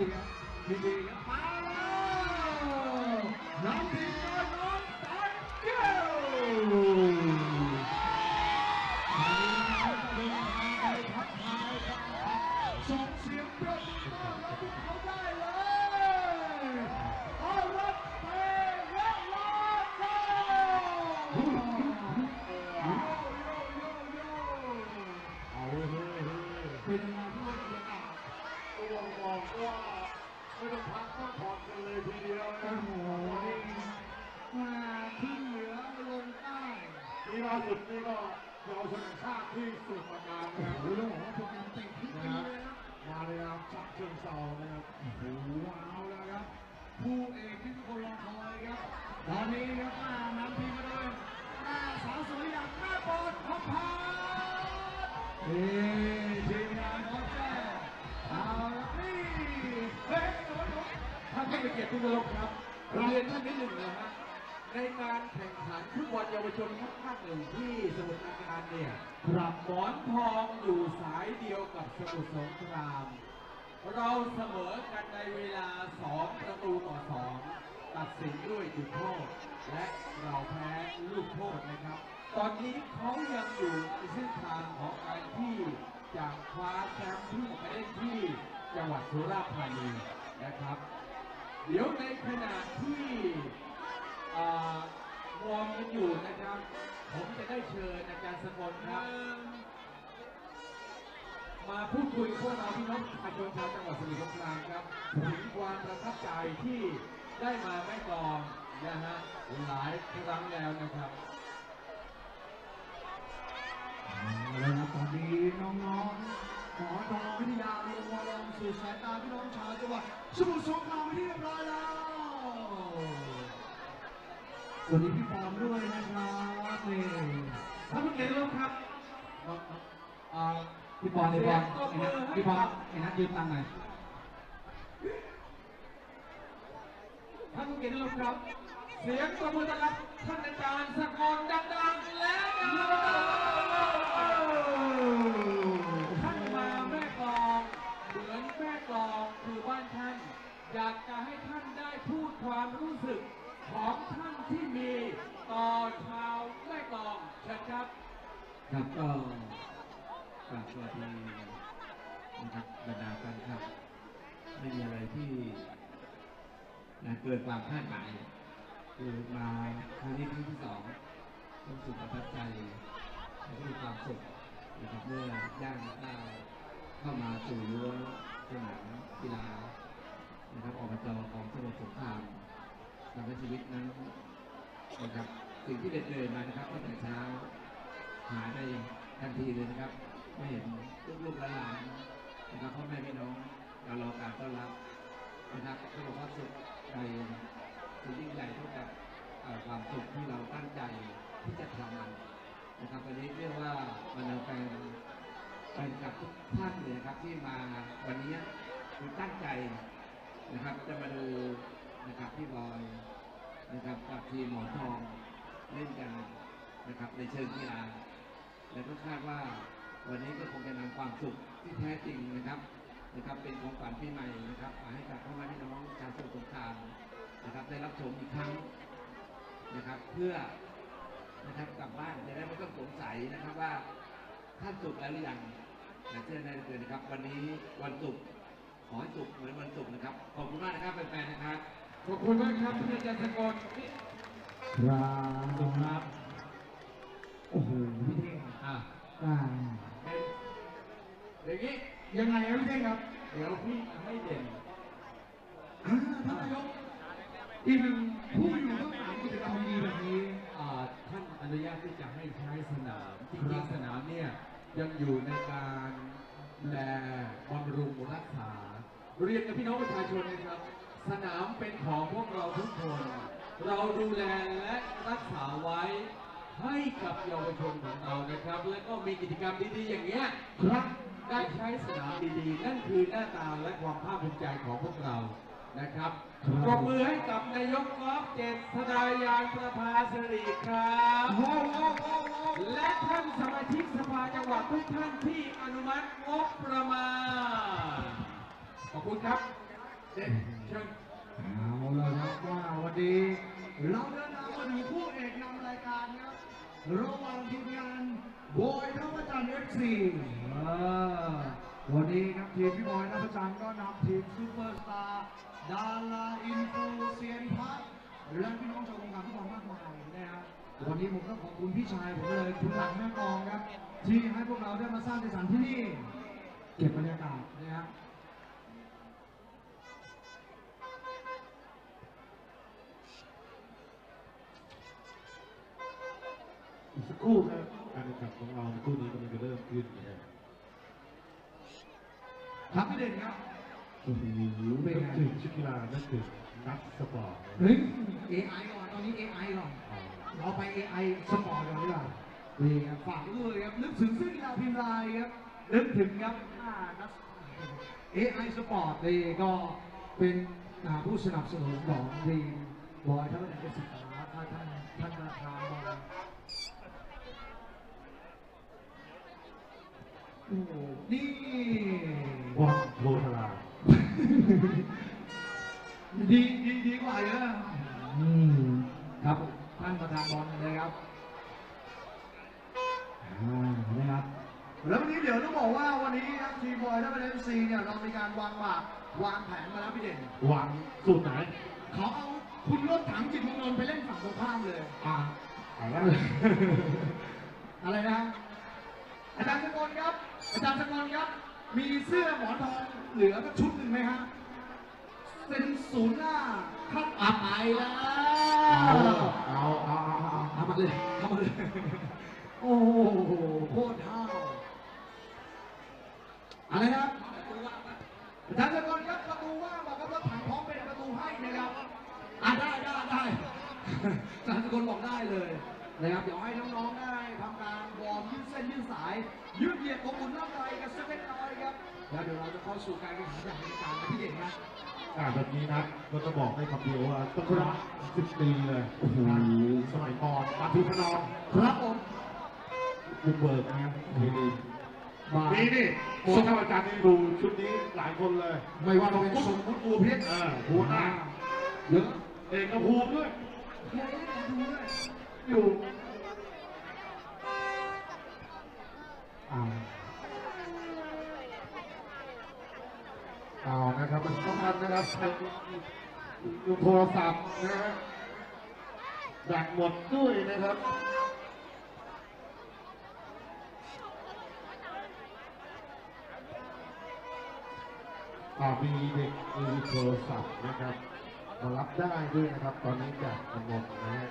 ดีครับยินดีครับ เลยทีเดียวนะโอ้โหนี่มาขึ้นเหนือลงใต้นี่ล่าสุดนี่ก็เยาวชนแห่งชาติที่สุดประการนะครับโอ้โหต้องบอกว่าโปรแกรมเต็มพิกันะดครับเลยนะมาเลยครับชักเชิงเซานะครับโอ้โหว้าวแล้วครับผู้เอกที่ทุกคนรอคอยครับตอนนี้ครับมานำทีมมาโดยหน้าสาวสวยอย่างแม่บอลพับพานี่ทีมงาน ท่านผู้มีเกียรติทุกท่านครับเรียนท่านนิดหนึ่งนะฮะในการแข่งขันฟุตบอลเยาวชนภาคหนึ่งที่สมุทรปราการเนี่ยครับหมอนทองอยู่สายเดียวกับสมุทรสงคราม เราเสมอกันในเวลา 2 ประตูต่อ 2 ตัดสินด้วยจุดโทษ และเราแพ้ลูกโทษนะครับ ตอนนี้เขายังอยู่ในเส้นทางของการที่จะคว้าแชมป์ที่ไปเล่นที่จังหวัดสุราษฎร์ธานีนะครับ เดี๋ยวในขณะที่อ่าวอร์มกันอยู่นะครับ ผมจะได้เชิญอาจารย์สกลครับ มาพูดคุยพวกเราพี่น้องประชาชนชาวจังหวัดสมุทรสงครามครับถึงความประทับใจที่ได้มาแม่กลองนะฮะหลายครั้งแล้วนะครับเอาละครับตอนนี้น้องๆ หมอทองวิทยาลงมาลองสู่สายตาพี่น้องชาวจังหวัดสมุทรสงครามไปที่เรียบร้อยแล้วสวัสดีพี่ปอมด้วยนะครับนี่ท่านผู้เกียรติทุกครับอ่าพี่ปอนพี่ปอนไอ้นัทพี่ปอนไอ้นัทยืมตังค์หน่อยท่านผู้เกียรติทุกครับ เสียงประมือต้อนรับท่านอาจารย์สกลดังๆแล้วนะครับ อยากจะให้ท่านได้พูดความรู้สึกของท่านที่มีต่อชาวแม่กลองเชิญครับ ครับก็กราบสวัสดีนะครับบรรดาแฟนคลับ ไม่มีอะไรที่นะเกินความคาดหมายคือมาครั้งนี้ครั้งที่สองรู้สึกประทับใจและมีความสุขนะครับเมื่อย่างก้าวเข้ามาสู่รั้วสนามกีฬา นะครับอบจของสมุทรสงครามทำให้ชีวิตนั้นนะครับสิ่งที่เด็ดเลยมานะครับตั้งแต่เช้า หายไปทันทีเลยนะครับ ไม่เห็นลูกๆหลานๆนะครับพ่อแม่พี่น้องเรารอการต้อนรับนะครับก็บอกว่าสุขใจสุดยิ่งใหญ่เท่ากับความสุขที่เราตั้งใจที่จะทำมันนะครับวันนี้เรียกว่าบรรดาแฟนแฟนคลับทุกท่านเลยครับที่มาวันนี้คือตั้งใจ นะครับ จะมาดูนะครับพี่บอยนะครับกับทีมหมอนทองเล่นกันนะครับในเชิงกีฬาและก็คาดว่าวันนี้ก็คงจะนำความสุขที่แท้จริงนะครับนะครับ เป็นของขวัญปีใหม่นะครับมาให้กับพ่อแม่พี่น้องชาวสมุทรสงครามนะครับ ได้รับชมอีกครั้งนะครับ เพื่อนะครับกลับบ้านจะได้ไม่ต้องสงสัยนะครับว่าท่านสุขแล้วหรือยังนะเชื่อได้เลยนะครับ วันนี้วันศุกร์ ขอให้สุขเหมือนวันศุกร์นะครับ ขอบคุณมากนะครับแฟนๆนะครับ ขอบคุณมากครับท่านอาจารย์สกลครับครับ โอ้โหพี่เท่งอะอ่าเป็นอย่างนี้ยังไงครับพี่เท่งครับ เดี๋ยวพี่ให้เด่นอ่าท่านนายกอีกหนึ่งผู้อยู่เบื้องหลังกิจกรรมดีๆแบบนี้อ่าท่านอนุญาตที่จะให้ใช้สนามจริงๆสนามเนี่ยยังอยู่ในการดูแลบำรุงรักษา เรียนกับพี่น้องประชาชนนะครับ สนามเป็นของพวกเราทุกคน เราดูแลและรักษาไว้ให้กับเยาวชนของเรานะครับ และก็มีกิจกรรมดีๆอย่างเงี้ยครับได้ใช้สนามดีๆ นั่นคือหน้าตาและความภาคภูมิใจของพวกเรานะครับครับปรบมือให้กับนายกกอล์ฟเจษฎายานประภาสิริครับโอ้โหโอ้โหโอ้โหและท่านสมาชิกสภาจังหวัดทุกท่านที่อนุมัติงบประมาณ ขอบคุณครับด็ดเชิญเอาเลยครับว่าวันนี้เราเดินทางมาถึงคู่เอกนำรายการครับระหว่างทีมงานบอยทัพจันทร์เอฟซีวันนี้ครับทีมพี่บอยทัพจันทร์ก็นำทีมซูเปอร์สตาร์ดาราอินฟูเซียนพัทและพี่น้องชาววงการฟุตบอลมากมายนะครับวันนี้ผมต้องขอบคุณพี่ชายผมเลยคุณหลังแม่กองครับ ที่ให้พวกเราได้มาสร้างในสถานที่นี่ เก็บบรรยากาศนะครั อีกสักครู่ครับการแข่งขันของเราในคู่นี้กำลังจะเริ่มขึ้นนะครับครับพี่เด่นครับโอ้โหนึกถึงชุดกีฬานึกถึงนักสปอร์ตเฮ้ย AI ก่อนตอนนี้ AI ก่อนอ่าเราไป AI สปอร์ตกันดีกว่านี่ครับฝากด้วยครับนึกถึงซึ่งกีฬาพิมพ์ลายครับนึกถึงครับอ่านัก AI สปอร์ตนี่ก็เป็นอ่าผู้สนับสนุนของทีมบอยทั้งหมดเป็นสิบาถ้าท่านท่านประธานบอย โอ้โหนี่ว่างโพธาราดีดีดีกว่าเยอะอืมครับท่านประธานบอลเลยครับอ่านะครับ แล้ววันนี้เดี๋ยวต้องบอกว่าวันนี้ครับทีมบอยและเป็นเอฟซีเนี่ยเรามีการวางหมากวางแผนมาแล้วพี่เด่นวางสูตรไหนเขาเอาคุณรถถังจิตเมืองนนท์ไปเล่นฝั่งตรงข้ามเลยอ่าอะไรอะไรนะ อาจารย์สกลครับ อาจารย์สกลครับ มีเสื้อหมอนทองเหลือสักชุดหนึ่งไหมฮะเป็นศูนย์หน้าครับอาไปแล้วเอาเอาเอาเอาเอามาเลยเอามาเลยโอ้โหโคตรห้าอะไรครับอาจารย์สกลครับประตูว่างบอกครับรถถังพร้อมเป็นประตูให้นะครับอะได้ได้ได้อาจารย์สกลบอกได้เลย นะครับ เดี๋ยวให้น้องๆได้ทำการวอร์มยืดเส้นยืดสาย ยืดเหยียดของอุ่นร่างกายกันสักเล็กน้อยครับ แล้วเดี๋ยวเราจะเข้าสู่การแข่งขันอย่างเป็นทางการนะพี่เด่นนะอ่าแบบนี้นะก็จะบอกให้คำเดียวว่าต้องรักสิบปีเลยโอ้โหสมัยก่อนมาทุกขนองครับผมบุกเบิกนะดีดีมานี่นี่โค้ชอาจารย์นี่ดูชุดนี้หลายคนเลย ไม่ว่าจะเป็นสมมุติอูเพชรเออหัวหน้าเยอะเอกภูมิด้วยเฮ้ยดูด้วย อยู่อ่าเอานะครับมันสำคัญนะครับดูโทรศัพท์นะฮะแบตหมดด้วยนะครับอ่ามีเด็กมีโทรศัพท์นะครับ มารับได้ด้วยนะครับ ตอนนี้แบตหมดนะฮะ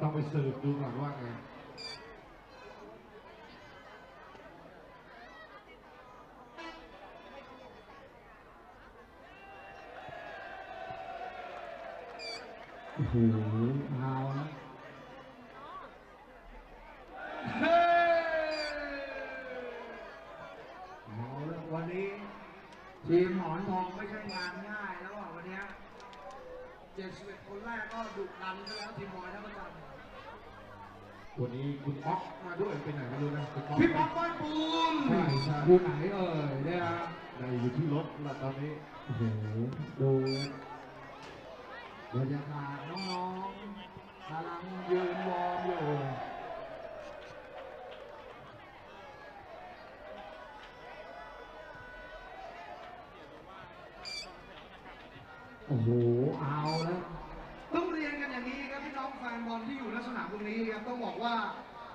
ต้องไปสืบดูก่อนว่าไงโอ้โหเอาแล้วเฮ้เอาแล้ววันนี้ ทีมหมอนทองไม่ใช่งานง่ายแล้วอะวันเนี้เจ็ดสิบเอ็ดคนแรกก็ดุดันไปแล้วทีมบอยท่าพระจันทร์ วันนี้คุณอ๊อกมาด้วยเป็นไหนไม่รู้นะคุณอ๊อกพี่ป๊อปบ้านปูนใช่ใช่อยู่ไหนเอ่ยเนี่ยในอยู่ที่รถแล้วตอนนี้โอ้โหดูบรรยากาศน้องๆกำลังยืนวอร์มอยู่โอ้โหเอาแล้ว แฟนบอลที่อยู่ในสนามตรงนี้ครับต้องบอกว่า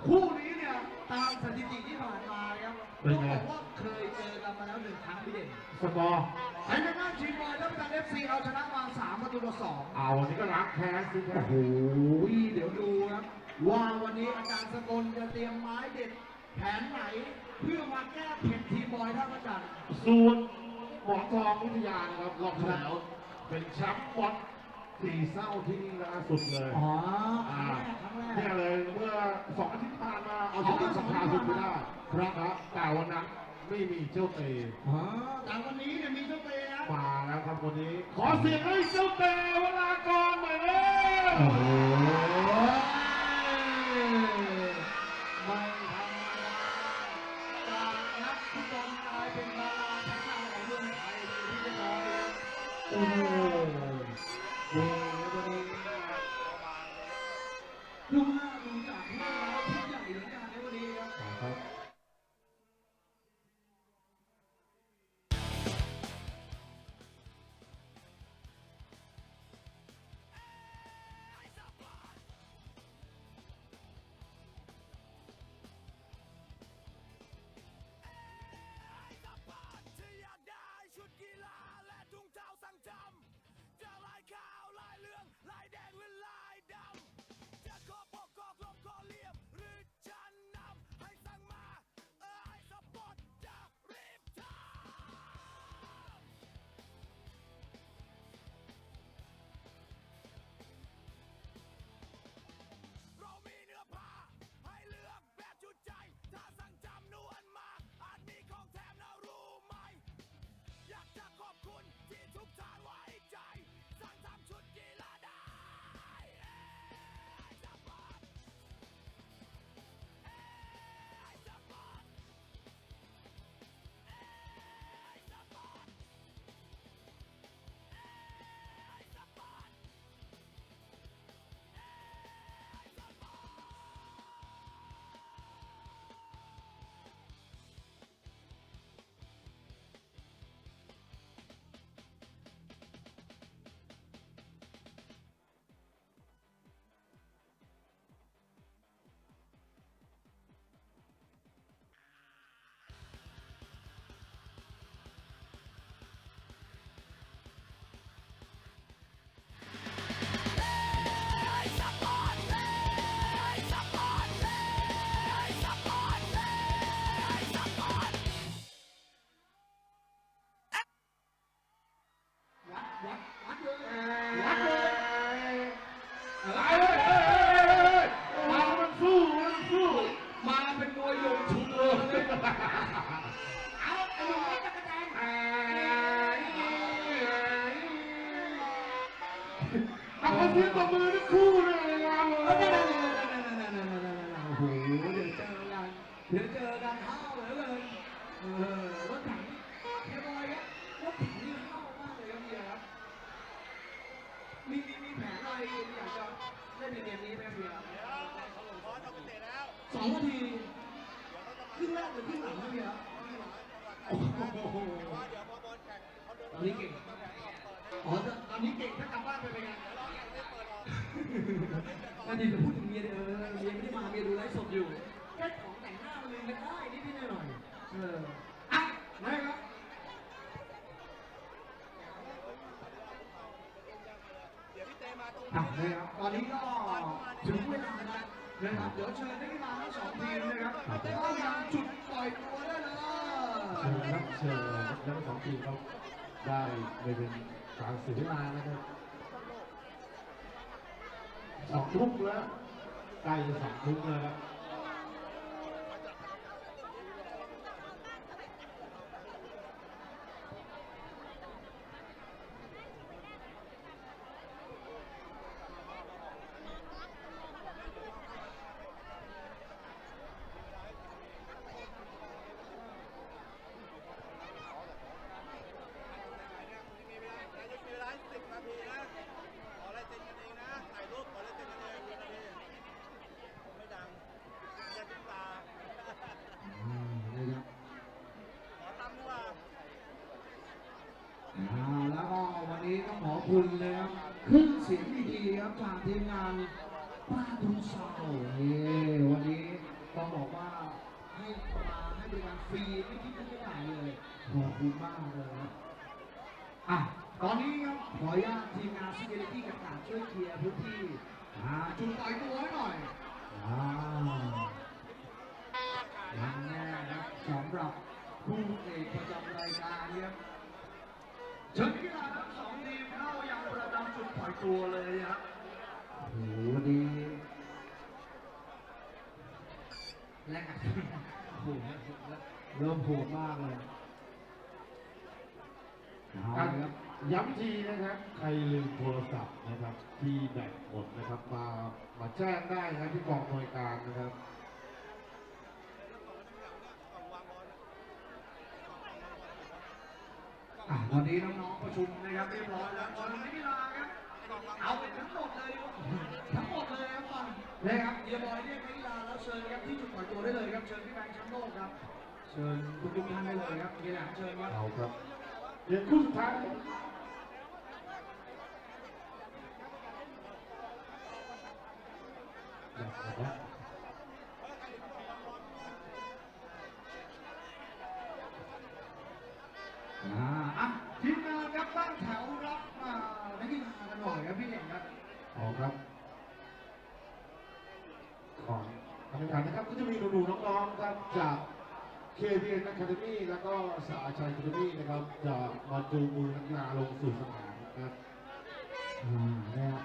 คู่นี้เนี่ยตามสถิติที่ผ่านมาครับต้องบอกว่าเคยเจอกันมาแล้วหนึ่งครั้งพี่เด่นสกอร์ไอ้ทางด้านทีมบอลทัพจันทร์เอฟซีเอาชนะมาสามประตูต่อสองเอาวันนี้ก็ล้างแค้นสิครับโอ้โหเดี๋ยวดูครับว่าวันนี้อาจารย์สกลจะเตรียมไม้เด็ดแผนไหนเพื่อมาแก้เผ็ดทีมบอยท่าพระจันทร์ส่วนหมอนทองวิทยานะครับรอบที่แล้วเป็นแชมป์บอล สี่เศร้าที่นี่ล่าสุดเลยอ๋อครั้งแรกครั้งแรก เนี่ยเลยเมื่อสองอาทิตย์ที่ผ่านมาเอาชนะสภาสุดไปได้คครับแต่วันนั้นไม่มีเจ้าเตอ๋อแต่วันนี้เนี่ยมีเจ้าเตะนะมาแล้วครับวันนี้ ขอเสียงให้เจ้าเตเวลากรหน่อยเร็วากจะเล่นในเกมนี้ไหมครับเฮียสองนาทีครึ่งแรกหรือครึ่งหลังครับเฮียร์โอ้โหตอนนี้เก่งอ๋อตอนนี้เก่งถ้ากลับบ้านไปเป็นไงนั่นดีจะพูดถึงเมียเออเมียไม่ได้มาเมียดูไลฟ์สดอยู่แค่ของแต่งหน้ามันเลืมกันได้นิดนิดหน่อยหน่อยเอออะนะครับ อะนะครับตอนนี้ก็ถึงเวลาแล้วนะครับเดี๋ยวเชิญนักกีฬาทั้งสองทีมนะครับเข้ายังจุดปล่อยตัวได้เลยเชิญครับเชิญทั้งสองทีมครับได้ไปเป็นกลางเสียเวลานะครับสองทุ่มแล้วใกล้จะสองทุ่มแล้วครับอืมนะครับ อ่าแล้วก็วันนี้ต้องขอบคุณนะครับขึ้นเสียงดีๆครับ จากทีมงานป้าทุนเสานี่วันนี้ต้องบอกว่าให้มาให้บริการฟรีไม่คิดค่าใช้จ่ายเลยขอบคุณมากเลยครับอะตอนนี้ครับขออนุญาตทีมงาน Security กับการช่วยเคลียร์พื้นที่อ่าจุดปล่อยตัวให้หน่อยอ่ายังแน่ครับสำหรับผู้เอกประจำรายการเนี่ยเชิญกีฬาทั้งสองทีมเข้ายังประจำจุดปล่อยตัวเลยครับ หดีแลกกันโหเริ่มโหดมากเลยเอาการละครับย้ำทีนะครับ ใครลืมโทรศัพท์นะครับ ที่แบตหมดนะครับ มามาแจ้งได้นะครับที่กองหน่วยการนะครับ อะวันนี้น้องๆประชุมนะครับเรียบร้อยแล้วชมรมนักกีฬาครับ เอาไปทั้งหมดเลยดีกว่าทั้งหมดเลยครับฟังนะครับเดียบอยเรียกนักกีฬาแล้วเชิญครับที่จุดปล่อยตัวได้เลยครับเชิญพี่แบงค์แชมป์โลกครับ เชิญทุกๆท่านได้เลยครับเฮียแหลมเชิญครับเอาครับเดี๋ยวคู่สุดท้ายครับอยากบอกว่าอ่าอะทีมงานครับตั้งแถว เอครับก่อนการแข่งขันนะครับก็จะมีหนูๆน้องๆครับจาก KPN Academy แล้วก็สาชัย Academy นะครับจะมาจูงมือนักกีฬาลงสู่สนามนะครับอ่านะครับ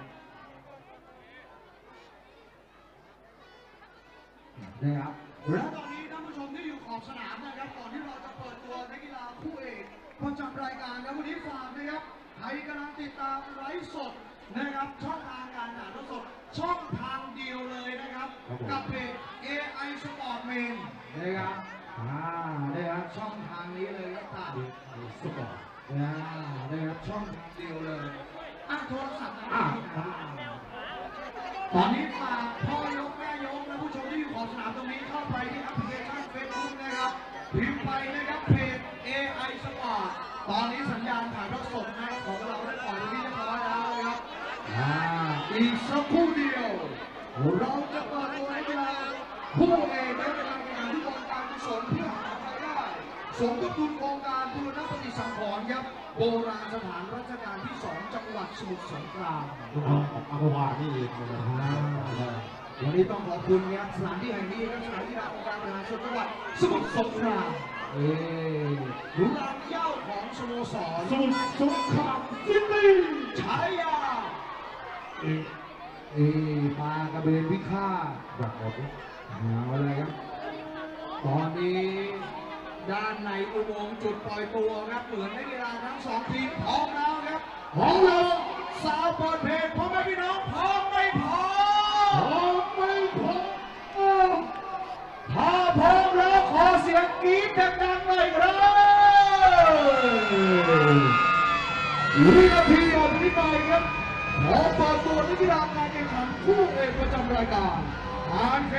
นะครับและตอนนี้ท่านผู้ชมที่อยู่ขอบสนามนะครับก่อนที่เราจะเปิดตัวนักกีฬาคู่เอกประจำรายการครับวันนี้ฝากนะครับใครกำลังติดตามไลฟ์สด นะครับ ช่องทางการถ่ายทอดสด ช่องทางเดียวเลยนะครับ ครับผม กับเพจ AI Sport Main นะครับอ่านะครับช่องทางนี้เลยครับตามมีมีสปอร์ตนะนะครับช่องทางเดียวเลยอะโทรศัพท์นะอะตอนนี้ฝากพ่อยกแม่ยกและผู้ชมที่อยู่ขอบสนามตรงนี้เข้าไปที่แอปพลิเคชันเฟซบุ๊กนะครับ พิมพ์ไปนะครับเพจ AI Sport ตอนนี้ อีกสักครู่เดียว เราจะเปิดตัวนักกีฬาผู้เอกในการแข่งขันที่กองการกุศลเพื่อหารายได้สมทบทุนโครงการบูรณปฏิสังขรณ์ครับโบราณสถานรัชกาลที่2จังหวัดสมุทรสงครามลูกน้องของอัมพวานี่เองนะครับวันนี้ต้องขอบคุณครับสถานที่แห่งนี้ครับสถานที่ราองค์การบริหารส่วนจังหวัดสมุทรสงครามเอ้หลุรางเหย้าของสโมสรสมุทรสงครามซิตี้ฉายาเอง เอปลากระเบนพิฆาตอยากหมดนะเอาเลยครับ ตอนนี้ด้านในอุโมงค์จุดปล่อยตัวครับเหมือนนักกีฬาทั้งสองทีมพร้อมแล้วครับพร้อมแล้วสาวเปิดเพจพร้อมไหมพี่น้องพร้อมไม่พร้อพร้มอมไม่พร้อมถ้าพร้อมแล้วขอเสียงกรี๊ดดังๆหน่อยครับวินาทีออกนี้ไปครับ ขอเปิดตัวนักกีฬาการแข่งขันคู่เอกประจำรายการ